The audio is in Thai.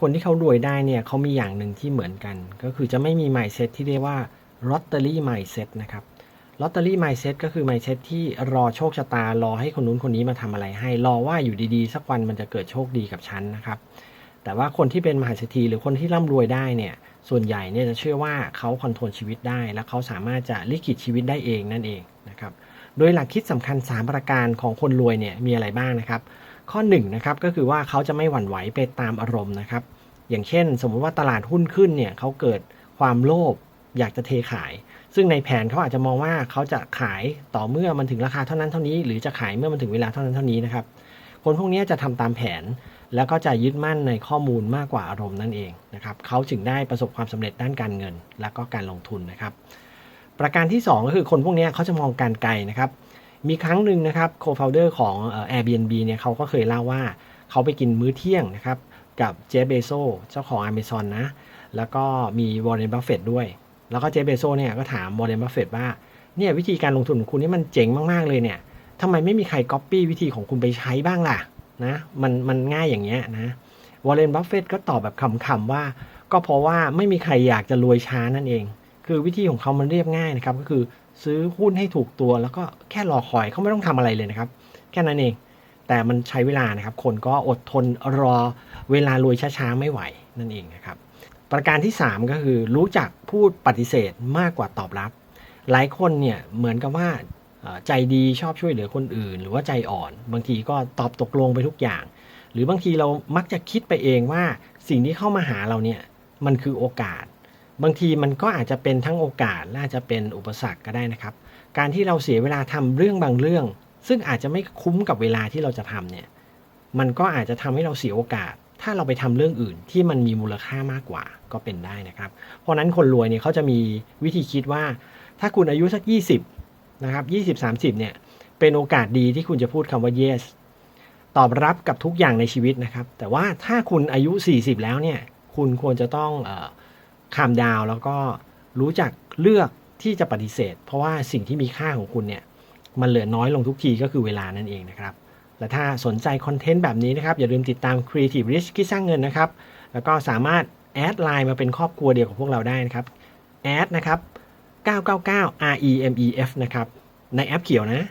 คนที่เขารวยได้เนี่ยเขามีอย่างหนึ่งที่เหมือนกัน ก็คือจะไม่มี mindset ที่เรียกว่า lottery mindset นะครับ lottery mindset ก็คือ mindset ที่รอโชคชะตารอให้คนนู้นคนนี้มาทำอะไรให้ รอว่าอยู่ดีๆ สักวันมันจะเกิดโชคดีกับฉันนะครับ แต่ว่าคนที่เป็นมหาเศรษฐีหรือคนที่ร่ำรวยได้เนี่ยส่วนใหญ่เนี่ยจะเชื่อว่าเขาคอนโทรลชีวิตได้ และเขาสามารถจะลิขิตชีวิตได้เองนั่นเองนะครับโดยหลักคิดสำคัญ 3 ประการของคนรวยเนี่ยมีอะไรบ้างนะครับ ข้อ1นงนะครับก็คือว่าเขาจะไม่หวั่นไหวไปตามอารมณ์นะครับ อย่างเช่น สมมติว่าตลาดหุ้นขึ้นเนี่ยเขาเกิดความโลภอยากจะเทขาย ซึ่งในแผนเขาอาจจะมองว่าเขาจะขายต่อเมื่อมันถึงราคาเท่านั้นเท่านี้ หรือจะขายเมื่อมันถึงเวลาเท่านั้นเท่านี้นะครับ คนพวกนี้จะทำตามแผนแล้วก็จะยึดมั่นในข้อมูลมากกว่าอารมณ์นั่นเองนะครับเขาจึงได้ประสบความสำเร็จด้านการเงิน และก็การลงทุนนะครับ ประการที่ 2 ก็คือคนพวกนี้เขาจะมองการไกลนะครับ มีครั้งหนึ่งนะครับโคฟ o เดอร์ของเอ่อ Airbnb เนี่ยเขาก็เคยเล่าว่าเขาไปกินมื้อเที่ยงนะครับกับเจฟเบโซเจ้าของ Amazon นะ แล้วก็มีวอร์เรนบัฟเฟตด้วย แล้วก็เจฟเบโซเนี่ยก็ถามวอร์เรนบัฟเฟตว่าเนี่ยวิธีการลงทุนของคุณนี่มันเจ๋งมาก ๆ เลยเนี่ยทำไมไม่มีใครก๊อปปี้วิธีของคุณไปใช้บ้างล่ะนะมันมันง่ายอย่างเงี้ยนะวอร์เรนบัฟเฟตก็ตอบแบบขำๆว่า ก็เพราะว่าไม่มีใครอยากจะรวยช้านั่นเอง คือวิธีของเขามันเรียบง่ายนะครับ ก็คือซื้อหุ้นให้ถูกตัว แล้วก็แค่รอคอยเขาไม่ต้องทำอะไรเลยนะครับ แค่นั้นเอง แต่มันใช้เวลานะครับ คนก็อดทนรอเวลารวยช้าๆไม่ไหวนั่นเองนะครับ ประการที่ 3 ก็คือรู้จักพูดปฏิเสธมากกว่าตอบรับ หลายคนเนี่ยเหมือนกับว่าใจดีชอบช่วยเหลือคนอื่น หรือว่าใจอ่อน บางทีก็ตอบตกลงไปทุกอย่าง หรือบางทีเรามักจะคิดไปเองว่าสิ่งที่เข้ามาหาเราเนี่ยมันคือโอกาส บางทีมันก็อาจจะเป็นทั้งโอกาสและอาจจะเป็นอุปสรรคก็ได้นะครับ การที่เราเสียเวลาทำเรื่องบางเรื่อง ซึ่งอาจจะไม่คุ้มกับเวลาที่เราจะทำเนี่ยมันก็อาจจะทำให้เราเสียโอกาส ถ้าเราไปทำเรื่องอื่นที่มันมีมูลค่ามากกว่าก็เป็นได้นะครับ เพราะนั้นคนรวยเนี่ยเขาจะมีวิธีคิดว่า ถ้าคุณอายุสัก 20นะครับ20 30เนี่ยเป็นโอกาสดีที่คุณจะพูดคำว่า yes ตอบรับกับทุกอย่างในชีวิตนะครับ แต่ว่าถ้าคุณอายุ 40 แล้วเนี่ยคุณควรจะต้องอ คามดาวแล้วก็รู้จักเลือกที่จะปฏิเสธ เพราะว่าสิ่งที่มีค่าของคุณเนี่ยมันเหลือน้อยลงทุกทีก็คือเวลานั่นเองนะครับ และถ้าสนใจคอนเทนต์แบบนี้นะครับ อย่าลืมติดตาม Creative Rich คิดสร้างเงินนะครับ แล้วก็สามารถแอดไลน์มาเป็นครอบครัวเดียวกับพวกเราได้นะครับแอดนะครับ999 REMEF นะครับในแอปเขียวนะ